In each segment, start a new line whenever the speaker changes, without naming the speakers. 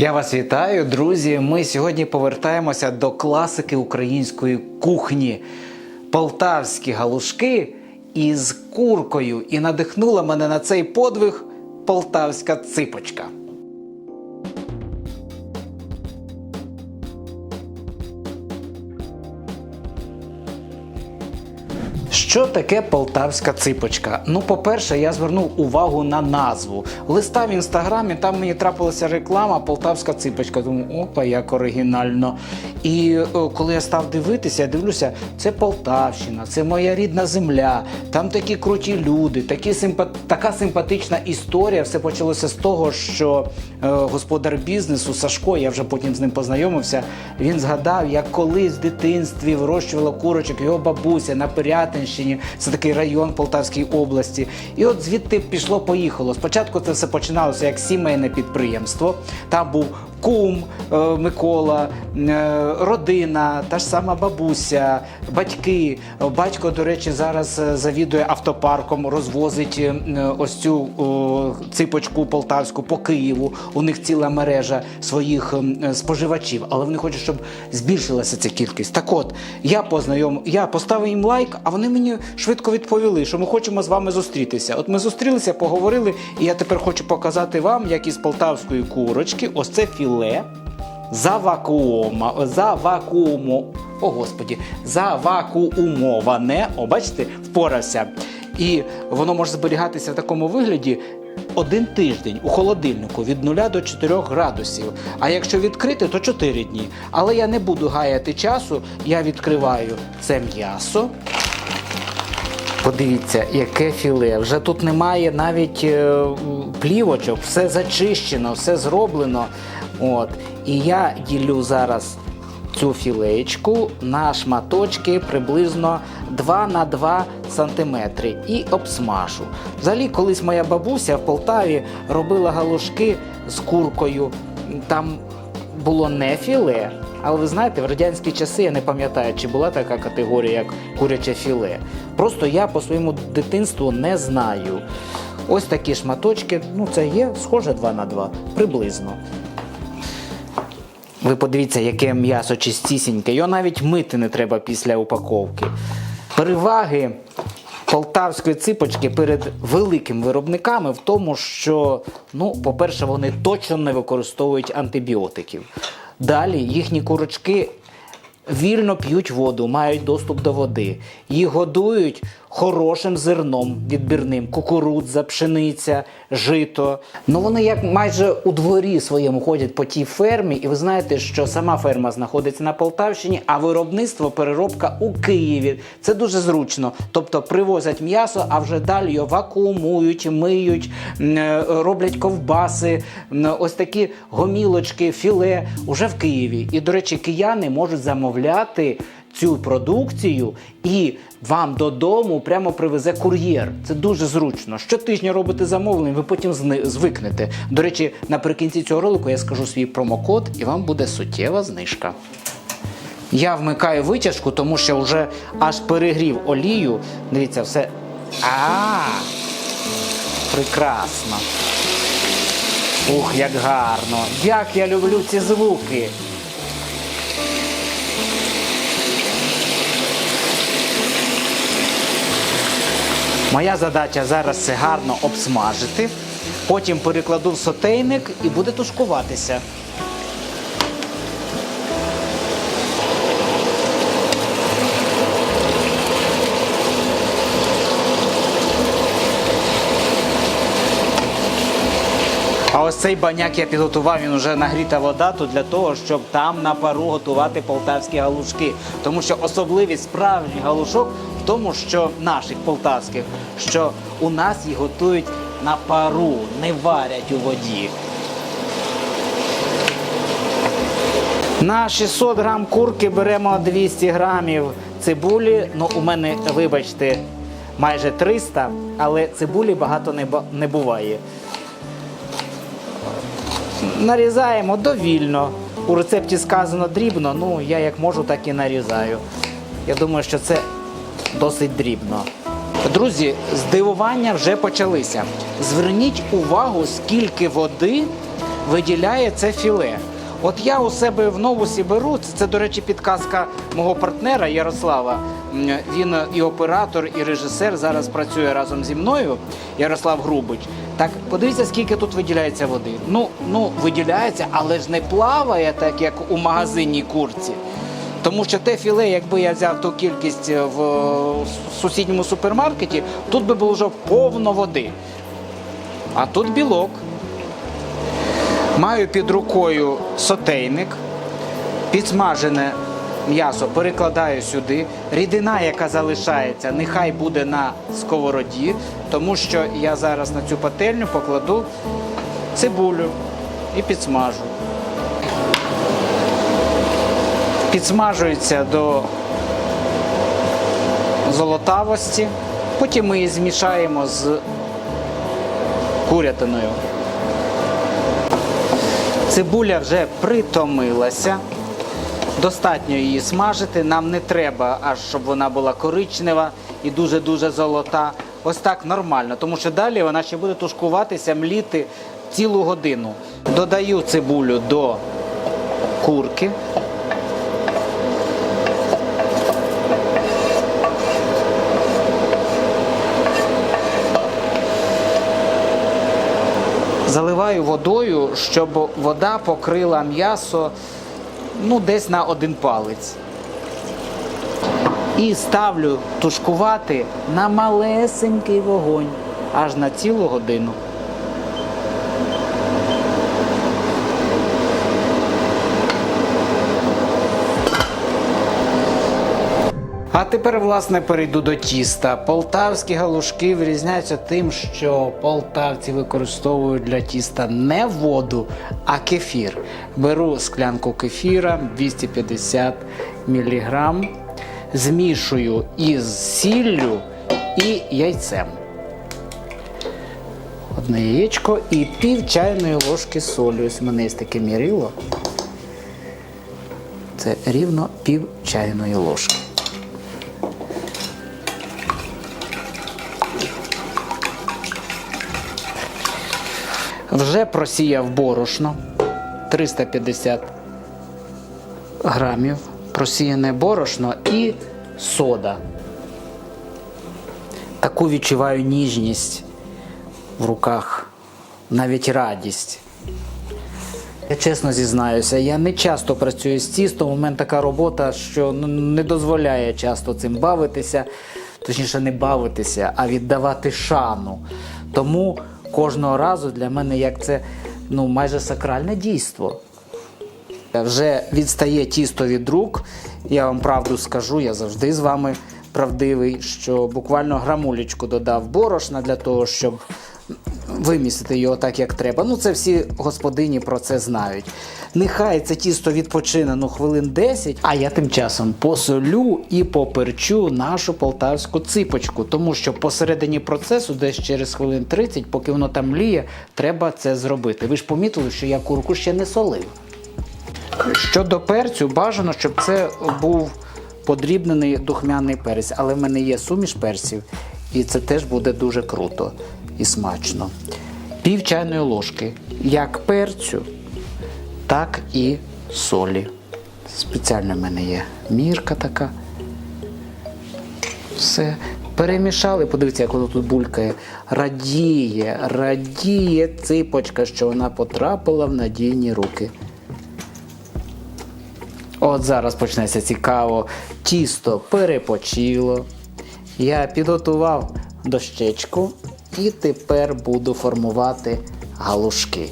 Я вас вітаю, друзі. Ми сьогодні повертаємося до класики української кухні. Полтавські галушки із куркою. І надихнула мене на цей подвиг полтавська ципочка. Що таке полтавська ципочка? Ну, по-перше, я звернув увагу на назву. Листа в інстаграмі, там мені трапилася реклама Полтавська ципочка. Думаю, опа, як оригінально. І е, коли я став дивитися, я дивлюся, це Полтавщина, це моя рідна земля, там такі круті люди, такі симпа... така симпатична історія. Все почалося з того, що е, господар бізнесу Сашко, я вже потім з ним познайомився. Він згадав, як колись в дитинстві вирощувала курочок його бабуся на Пирятинщині. Це такий район Полтавської області. І от звідти пішло-поїхало. Спочатку це все починалося як сімейне підприємство. Там був кум е, Микола, е, родина, та ж сама бабуся, батьки. Батько, до речі, зараз е, завідує автопарком, розвозить ось цю ципочку полтавську по Києву. У них ціла мережа своїх споживачів, але вони хочуть, щоб збільшилася ця кількість. Так от, я познайом, я поставив їм лайк, а вони мені швидко відповіли, що ми хочемо з вами зустрітися. От ми зустрілися, поговорили, і я тепер хочу показати вам, як із полтавської курочки, ось це філе завакуома, завакууму, о господі, завакуумоване. О, бачите, впорався. І воно може зберігатися в такому вигляді один тиждень у холодильнику від 0 до 4 градусів. А якщо відкрити, то 4 дні. Але я не буду гаяти часу, я відкриваю це м'ясо. Подивіться, яке філе. Вже тут немає навіть е, плівочок, все зачищено, все зроблено. От. І я ділю зараз цю філеєчку на шматочки приблизно 2 на 2 сантиметри і обсмажу. Взагалі, колись моя бабуся в Полтаві робила галушки з куркою. Там було не філе, але ви знаєте, в радянські часи я не пам'ятаю, чи була така категорія, як куряче філе. Просто я по своєму дитинству не знаю. Ось такі шматочки, ну це є схоже 2 на 2, приблизно. Ви подивіться, яке м'ясо чистісіньке. Його навіть мити не треба після упаковки. Переваги полтавської ципочки перед великими виробниками в тому, що, ну, по-перше, вони точно не використовують антибіотиків. Далі їхні курочки вільно п'ють воду, мають доступ до води. Їх годують хорошим зерном відбірним, кукурудза, пшениця, жито. Ну вони як майже у дворі своєму ходять по тій фермі, і ви знаєте, що сама ферма знаходиться на Полтавщині, а виробництво переробка у Києві. Це дуже зручно. Тобто привозять м'ясо, а вже далі його вакуумують, миють, е, роблять ковбаси, ось такі гомілочки, філе уже в Києві. І, до речі, кияни можуть замовляти цю продукцію і вам додому прямо привезе кур'єр. Це дуже зручно. Щотижня робите замовлення, ви потім звикнете. До речі, наприкінці цього ролику я скажу свій промокод, і вам буде суттєва знижка. Я вмикаю витяжку, тому що вже аж перегрів олію. Дивіться, все. А! Прекрасно. Ух, як гарно! Як я люблю ці звуки! Моя задача зараз це гарно обсмажити, потім перекладу в сотейник і буде тушкуватися. А ось цей баняк я підготував, він вже нагріта вода тут для того, щоб там на пару готувати полтавські галушки. Тому що особливість справжніх галушок тому, що наших полтавських, що у нас їх готують на пару, не варять у воді. На 600 грам курки беремо 200 грамів цибулі. Ну, у мене, вибачте, майже 300, але цибулі багато не, буває. Нарізаємо довільно. У рецепті сказано дрібно, ну я як можу, так і нарізаю. Я думаю, що це досить дрібно. Друзі, здивування вже почалися. Зверніть увагу, скільки води виділяє це філе. От я у себе в новусі беру, це, до речі, підказка мого партнера Ярослава. Він і оператор, і режисер зараз працює разом зі мною, Ярослав Грубич. Так, подивіться, скільки тут виділяється води. Ну, ну виділяється, але ж не плаває так, як у магазинній курці. Тому що те філе, якби я взяв ту кількість в е, сусідньому супермаркеті, тут би було вже повно води. А тут білок. Маю під рукою сотейник, підсмажене м'ясо перекладаю сюди. Рідина, яка залишається, нехай буде на сковороді, тому що я зараз на цю пательню покладу цибулю і підсмажу. Підсмажується до золотавості, потім ми її змішаємо з курятиною. Цибуля вже притомилася. Достатньо її смажити. Нам не треба, аж щоб вона була коричнева і дуже-дуже золота. Ось так нормально, тому що далі вона ще буде тушкуватися, мліти цілу годину. Додаю цибулю до курки. Заливаю водою, щоб вода покрила м'ясо ну, десь на один палець. І ставлю тушкувати на малесенький вогонь аж на цілу годину. А тепер, власне, перейду до тіста. Полтавські галушки вирізняються тим, що полтавці використовують для тіста не воду, а кефір. Беру склянку кефіра 250 мг, змішую із сіллю і яйцем. Одне яєчко і пів чайної ложки солі. Ось у мене є таке мірило. Це рівно пів чайної ложки. Вже просіяв борошно 350 грамів, просіяне борошно і сода. Таку відчуваю ніжність в руках, навіть радість. Я чесно зізнаюся, я не часто працюю з тістом. У мене така робота, що не дозволяє часто цим бавитися, точніше, не бавитися, а віддавати шану. Тому кожного разу для мене як це ну, майже сакральне дійство. Вже відстає тісто від рук. Я вам правду скажу, я завжди з вами правдивий, що буквально грамулечку додав борошна для того, щоб вимістити його так, як треба. Ну, це всі господині про це знають. Нехай це тісто відпочине ну, хвилин 10, а я тим часом посолю і поперчу нашу полтавську ципочку, тому що посередині процесу, десь через хвилин 30, поки воно там мліє, треба це зробити. Ви ж помітили, що я курку ще не солив. Щодо перцю, бажано, щоб це був подрібнений духмяний перець, але в мене є суміш перців, і це теж буде дуже круто і смачно. Пів чайної ложки як перцю, так і солі. Спеціально в мене є мірка така. Все. Перемішали, подивіться, як воно тут булькає. Радіє, радіє ципочка, що вона потрапила в надійні руки. От зараз почнеться цікаво. Тісто перепочило. Я підготував дощечку і тепер буду формувати галушки.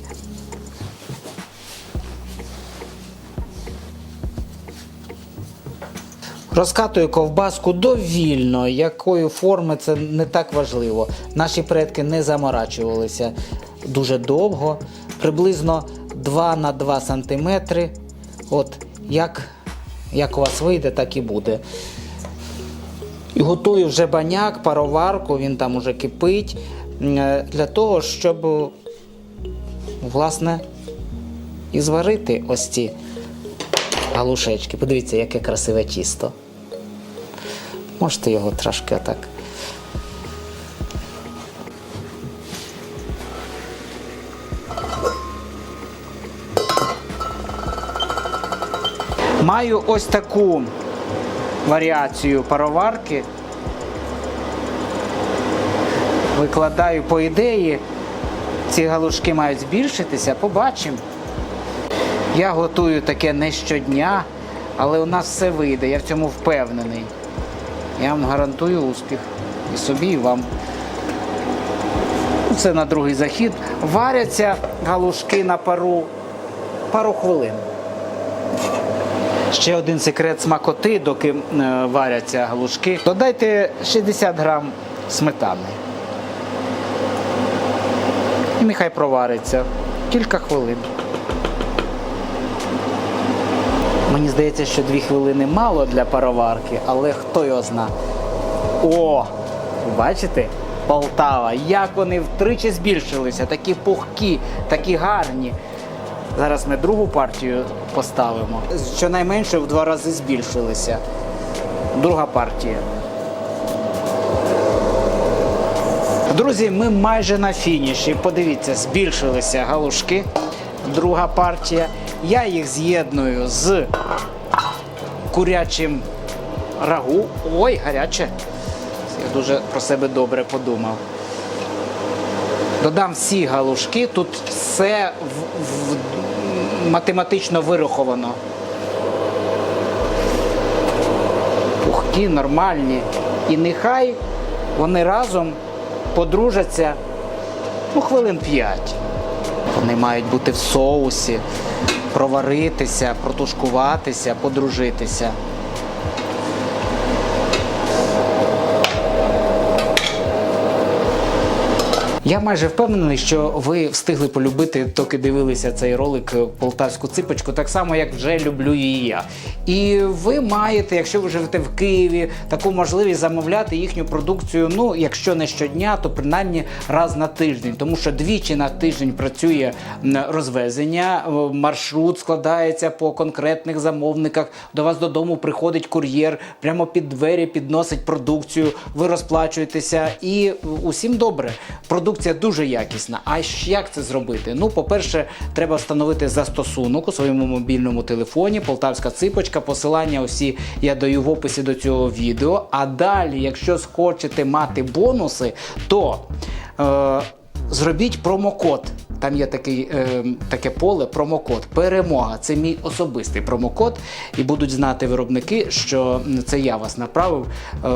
Розкатую ковбаску довільно, якої форми це не так важливо. Наші предки не заморачувалися дуже довго, приблизно 2 на 2 см. От як, як у вас вийде, так і буде. І готую вже баняк, пароварку, він там уже кипить, е, для того, щоб, власне, і зварити ось ці галушечки. Подивіться, яке красиве тісто. Можете його трошки отак. Маю ось таку варіацію пароварки. Викладаю по ідеї, ці галушки мають збільшитися, побачимо. Я готую таке не щодня, але у нас все вийде, я в цьому впевнений. Я вам гарантую успіх. І собі, і вам. Це на другий захід. Варяться галушки на пару пару хвилин. Ще один секрет смакоти, доки е, варяться галушки. Додайте 60 грам сметани. І нехай провариться кілька хвилин. Мені здається, що дві хвилини мало для пароварки, але хто його зна. О! Бачите? Полтава, як вони втричі збільшилися, такі пухкі, такі гарні. Зараз ми другу партію поставимо. Щонайменше в два рази збільшилися. Друга партія. Друзі, ми майже на фініші. Подивіться, збільшилися галушки. Друга партія. Я їх з'єдную з курячим рагу. Ой, гаряче. Я дуже про себе добре подумав. Додам всі галушки, тут все в, в, математично вираховано. Пухкі, нормальні. І нехай вони разом подружаться ну, хвилин 5. Вони мають бути в соусі, проваритися, протушкуватися, подружитися. Я майже впевнений, що ви встигли полюбити, доки дивилися цей ролик е, полтавську ципочку, так само як вже люблю її я. І ви маєте, якщо ви живете в Києві, таку можливість замовляти їхню продукцію. Ну, якщо не щодня, то принаймні раз на тиждень, тому що двічі на тиждень працює розвезення, е, маршрут складається по конкретних замовниках. До вас додому приходить кур'єр, прямо під двері підносить продукцію. Ви розплачуєтеся, і усім добре. Продукція дуже якісна. А як це зробити? Ну, по-перше, треба встановити застосунок у своєму мобільному телефоні. Полтавська ципочка. Посилання усі я даю в описі до цього відео. А далі, якщо схочете мати бонуси, то е, зробіть промокод. Там є такий, е, таке поле промокод. Перемога. Це мій особистий промокод. І будуть знати виробники, що це я вас направив е,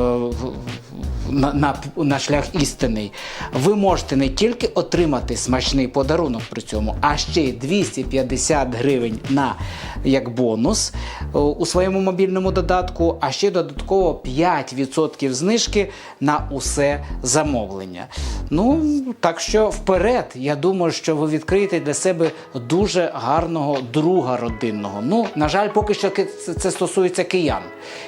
на, на, на шлях істинний. Ви можете не тільки отримати смачний подарунок при цьому, а ще й 250 гривень на як бонус е, у своєму мобільному додатку, а ще додатково 5% знижки на усе замовлення. Ну, так що вперед, я думаю, що ви відкриєте для себе дуже гарного друга родинного. Ну, на жаль, поки що це стосується киян.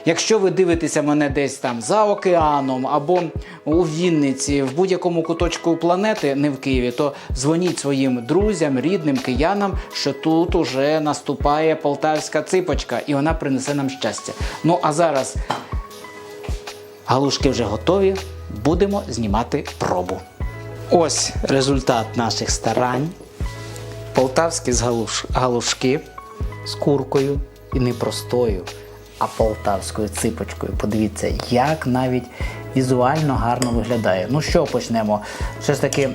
Якщо ви дивитеся мене десь там за океаном або у Вінниці, в будь-якому куточку планети, не в Києві, то дзвоніть своїм друзям, рідним, киянам, що тут уже наступає полтавська ципочка, і вона принесе нам щастя. Ну а зараз галушки вже готові. Будемо знімати пробу. Ось результат наших старань. Полтавські галушки з куркою і не простою, а полтавською ципочкою. Подивіться, як навіть візуально гарно виглядає. Ну що почнемо? Все ж таки,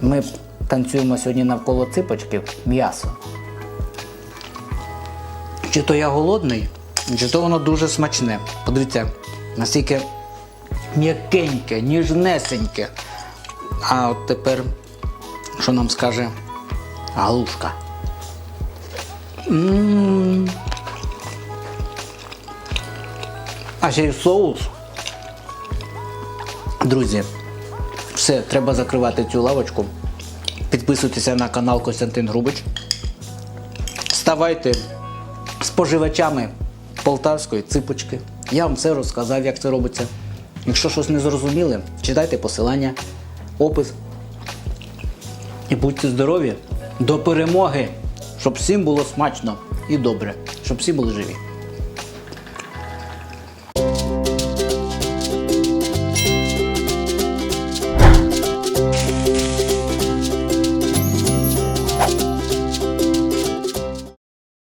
ми танцюємо сьогодні навколо ципочки м'ясо. Чи то я голодний, чи то воно дуже смачне. Подивіться, наскільки м'якеньке, ніжнесеньке. А от тепер, що нам скаже галушка? А ще й соус. Друзі, все, треба закривати цю лавочку. Підписуйтеся на канал Костянтин Грубич. Ставайте споживачами полтавської ципочки. Я вам все розказав, як це робиться. Якщо щось не зрозуміли, читайте посилання, опис. І будьте здорові до перемоги, щоб всім було смачно і добре, щоб всі були живі.